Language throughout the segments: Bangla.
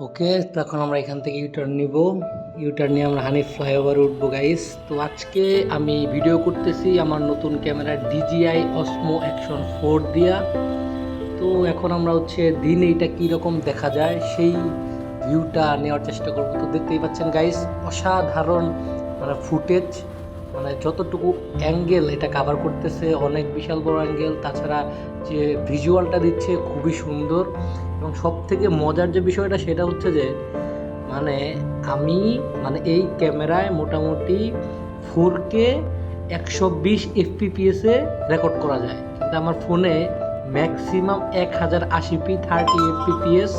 ওকে তো এখন আমরা এখান থেকে ইউটার্ন নিব। ইউটার্ন নিয়ে আমরা হানি ফ্লাইওভার উঠবো গাইস তো আজকে আমি ভিডিও করতেছি আমার নতুন camera DJI Osmo Action four দিয়া। তো এখন আমরা হচ্ছে দিন এইটা কীরকম দেখা যায়, সেই ভিউটা নেওয়ার চেষ্টা করব। তো দেখতেই পাচ্ছেন গাইস অসাধারণ মানে ফুটেজ মানে যতটুকু অ্যাঙ্গেল এটা কাভার করতেছে, অনেক বিশাল বড় অ্যাঙ্গেল তাছাড়া যে ভিজুয়ালটা দিচ্ছে খুবই সুন্দর। এবং সব থেকে মজার যে বিষয়টা সেটা হচ্ছে যে মানে আমি মানে এই ক্যামেরায় মোটামুটি ফোর কে একশো বিশ এফপিপিএসে রেকর্ড করা যায়। কিন্তু আমার ফোনে ম্যাক্সিমাম এক হাজার আশি পি থার্টি এফপিপিএস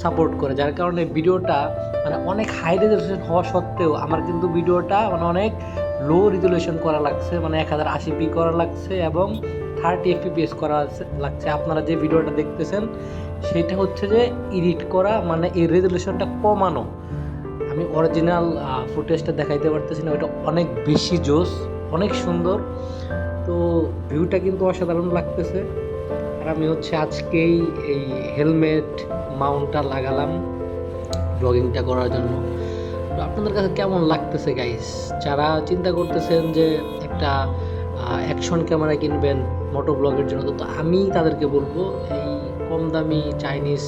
সাপোর্ট করে। যার কারণে ভিডিওটা মানে অনেক হাই রেজলিউশন হওয়া সত্ত্বেও আমার কিন্তু ভিডিওটা মানে অনেক লো রিজলিউশন করা লাগছে মানে এক হাজার আশি পি করা লাগছে এবং থার্টি এফপিপিএস করা লাগছে। আপনারা যে ভিডিওটা দেখতেছেন, সেটা হচ্ছে যে এডিট করা মানে এই রেজলিউশনটা কমানো। আমি অরিজিনাল ফুটেজটা দেখাইতে পারতেছি না, ওইটা অনেক বেশি জোস, অনেক সুন্দর। তো ভিউটা কিন্তু অসাধারণ লাগতেছে। আর আমি হচ্ছে আজকেই এই হেলমেট মাউন্টটা লাগালাম ব্লগিংটা করার জন্য। আপনাদের কাছে কেমন লাগতেছে গাইস যারা চিন্তা করতেছেন যে একটা অ্যাকশন ক্যামেরা কিনবেন মোটো ব্লগের জন্য, তো আমি তাদেরকে বলব, এই কম দামি চাইনিজ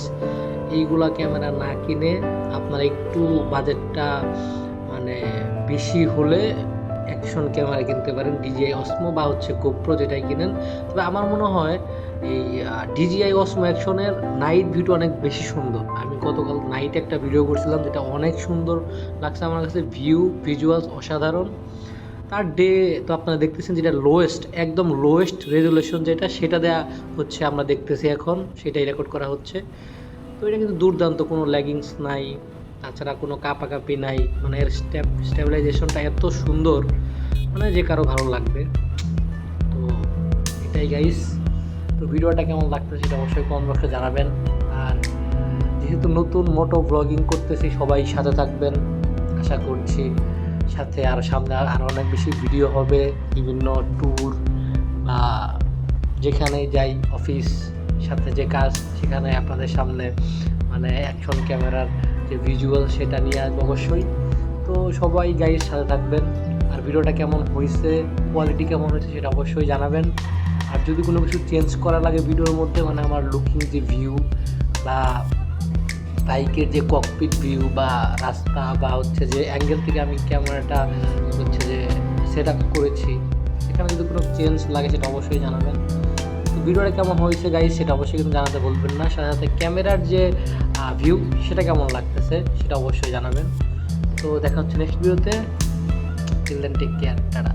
এইগুলা ক্যামেরা না কিনে আপনারা একটু বাজেটটা মানে বেশি হলে অ্যাকশন ক্যামেরা কিনতে পারেন ডিজিআই অসমো বা হচ্ছে গোপ্রো যেটাই কিনেন। তবে আমার মনে হয় এই ডিজিআই অসমো অ্যাকশনের নাইট ভিউটা অনেক বেশি সুন্দর। আমি গতকাল নাইট একটা ভিডিও করছিলাম যেটা অনেক সুন্দর লাগছে আমার কাছে। ভিউ ভিজুয়ালস অসাধারণ। তার ডে তো আপনারা দেখতেছেন যেটা লোয়েস্ট একদম লোয়েস্ট রেজুলেশন যেটা, সেটা দেয়া হচ্ছে আমরা দেখতেছি এখন, সেটাই রেকর্ড করা হচ্ছে। তো এটা কিন্তু দুর্দান্ত, কোনো ল্যাগিংস নাই। তাছাড়া কোনো কাপাকাপি নাই মানে এর স্টেপ, স্টেবিলাইজেশনটা এত সুন্দর মানে যে কারও ভালো লাগবে। তো এটাই গাইস তো ভিডিওটা কেমন লাগতেছে সেটা অবশ্যই কমেন্ট বক্সে জানাবেন। আর যেহেতু নতুন মোটো ব্লগিং করতেছি, সবাই সাথে থাকবেন। আশা করছি সাথে আর সামনে আর আরও অনেক বেশি ভিডিও হবে, বিভিন্ন ট্যুর বা যেখানে যাই অফিস সাথে যে কাজ, সেখানে আপনাদের সামনে মানে অ্যাকশন ক্যামেরার যে ভিজুয়াল সেটা নিয়ে আসব অবশ্যই। তো সবাই গাইয়ের সাথে থাকবেন। আর ভিডিওটা কেমন হয়েছে কোয়ালিটি কেমন হয়েছে সেটা অবশ্যই জানাবেন। আর যদি কোনো কিছু চেঞ্জ করা লাগে ভিডিওর মধ্যে মানে আমার লুকিং যে ভিউ বা বাইকের যে ককপিট ভিউ বা রাস্তা বা হচ্ছে যে অ্যাঙ্গেল থেকে আমি ক্যামেরাটা হচ্ছে যে সেট আপ করেছি সেখানে যদি কোনো চেঞ্জ লাগে সেটা অবশ্যই জানাবেন। ভিডিওটা কেমন হয়েছে গাইজ সেটা অবশ্যই কিন্তু জানাতে বলবেন না। সাথে সাথে ক্যামেরার যে ভিউ সেটা কেমন লাগতেছে, সেটা অবশ্যই জানাবেন। তো দেখা হচ্ছে নেক্সট ভিডিওতে till then take care tata.